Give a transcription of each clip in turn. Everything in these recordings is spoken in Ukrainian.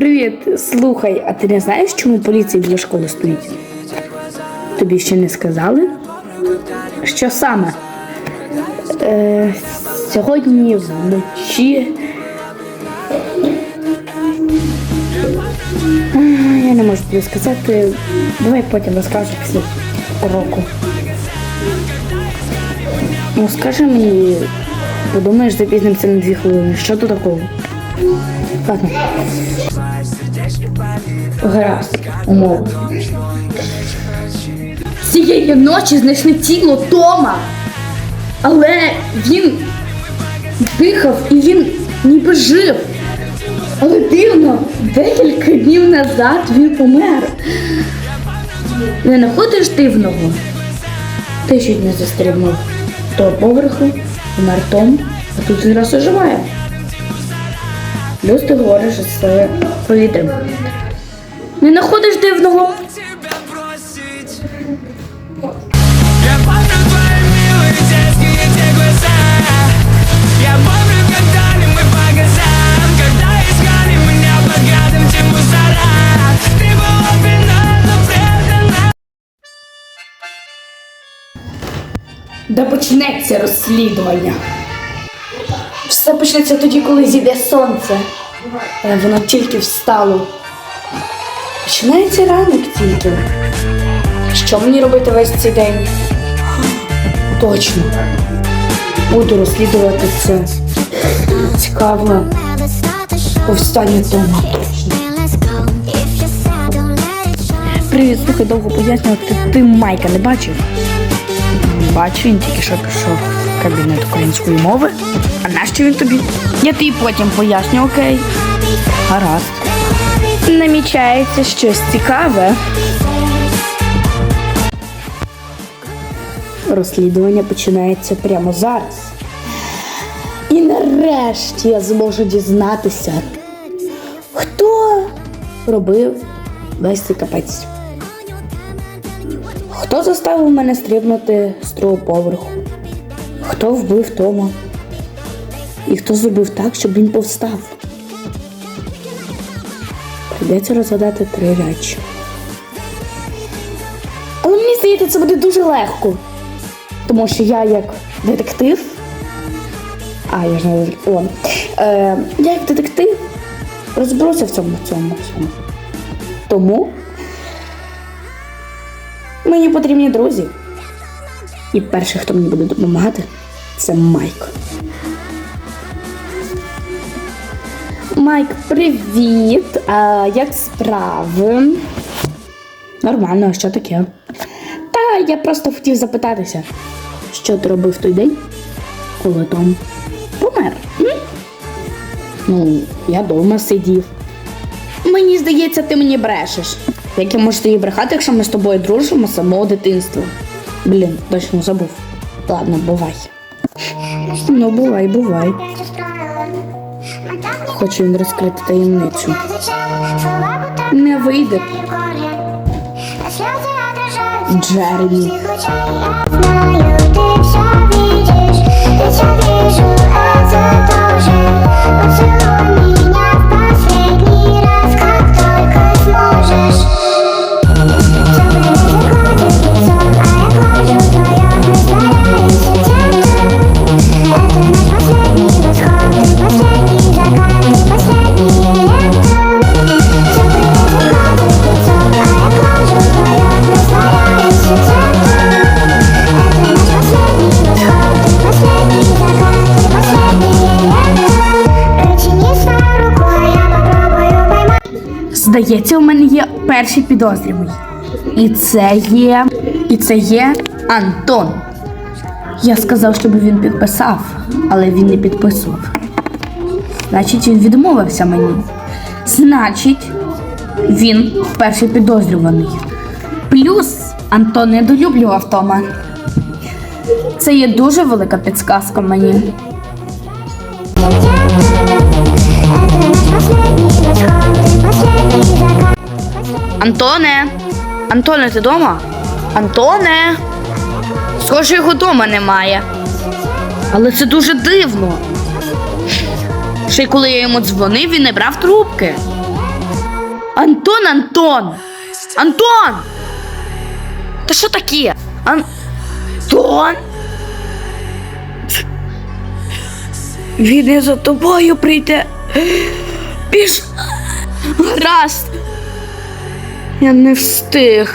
Привіт, слухай, а ти не знаєш, чому поліція біля школи стоїть? Тобі ще не сказали? Що саме? Е, сьогодні вночі. Я не можу тобі сказати. Давай потім розкажу після уроку. Ну, скажи мені, подумаєш, запізнимося на дві хвилини. Що тут такого? Ладно. Гаразд, умови. Цієї ночі знайшли тіло Тома. Але він дихав і він ніби жив. Але дивно, декілька днів назад він помер. Не знаходиш дивного? Ти чуть не застрибнув того поверху, помер а тут зараз оживає. Плюс ти говориш, що це повітрям. Не знаходиш дивного? тебя бросить Я помню твои милые детские те глаза Я помню, как дали мы по газам Когда искали меня взглядом те мусора Ты была пьяна, но предана Де почнеться розслідування? Все почнеться тоді, коли зійде сонце. Е, Воно тільки встало. Починається ранок тільки. Що мені робити весь цей день? Точно. Буду розслідувати це. Цікаво. Повстання Тома. Привіт, слухай, довго пояснювати. Ти Майка не бачив? Бачу, він тільки що пішов в кабінет української мови. А нащо він тобі? Я тобі потім поясню, окей. Гаразд. Намічається щось цікаве. Розслідування починається прямо зараз. І нарешті я зможу дізнатися, хто робив весь цей капець. Хто заставив мене стрибнути з другого поверху? Хто вбив Тома? І хто зробив так, щоб він повстав? Прийдеться розгадати три речі. Але мені здається, це буде дуже легко. Тому що я як детектив. А, я ж не о, е, Я як детектив розберуся в цьому цьому. Тому Мені потрібні друзі. І перший, хто мені буде допомагати, це Майк. Майк, привіт! А як справи? Нормально, а що таке? Та я просто хотів запитатися, що ти робив той день, коли Том помер? М? Ну, я вдома сидів. Мені здається, ти мені брешеш. Як я можу тобі брехати, якщо ми з тобою дружимо з самого дитинства? Блін, точно забув. Ладно, бувай. Ну, бувай, бувай. Хочу він розкрити таємницю. Не вийде. Джеремі. Здається, у мене є перший підозрюваний. І це є. І це є Антон. Я сказав, щоб він підписав, але він не підписував. Значить, він відмовився мені. Значить, він перший підозрюваний. Плюс Антон недолюблював Тома. Це є дуже велика підсказка мені. Антоне! Антоне, ти дома? Антоне! Схоже, його дома немає. Але це дуже дивно. Ще й коли я йому дзвонив, він не брав трубки. Антон, Антон! Антон! Та що таке? Антон? Він і за тобою прийде. Піш. Гаразд. Я не встиг.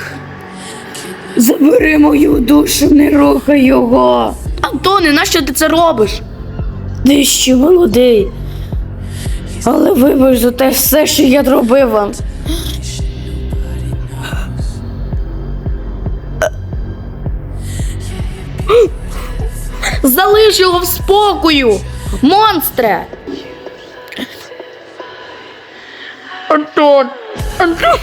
Забери мою душу, не рухай його. Антоне, нащо ти це робиш? Ти ще молодий. Але вибач за те все, що я зробив вам. Залиш його в спокою! Монстре! Антон! Антон!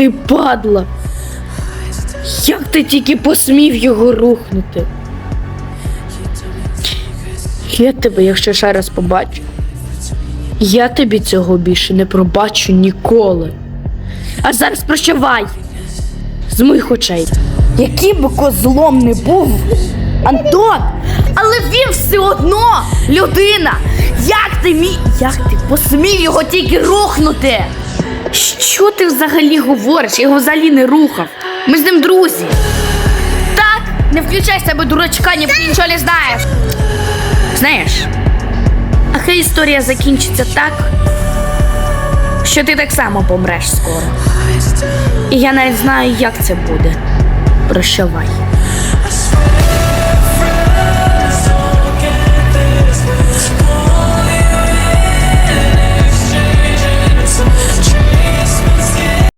Ти падла! Як ти тільки посмів його рухнути? Я тебе, якщо ще раз побачу, я тобі цього більше не пробачу ніколи. А зараз прощавай з моїх очей. Яким би козлом не був Антон, але він все одно людина. Як ти мій. Як ти посмів його тільки рухнути? Що ти взагалі говориш? Я його взагалі не рухав. Ми з ним друзі. Так, не включай себе дурачка, ні нічого не знаєш. Знаєш, а хай історія закінчиться так, що ти так само помреш скоро. І я навіть знаю, як це буде. Прощавай.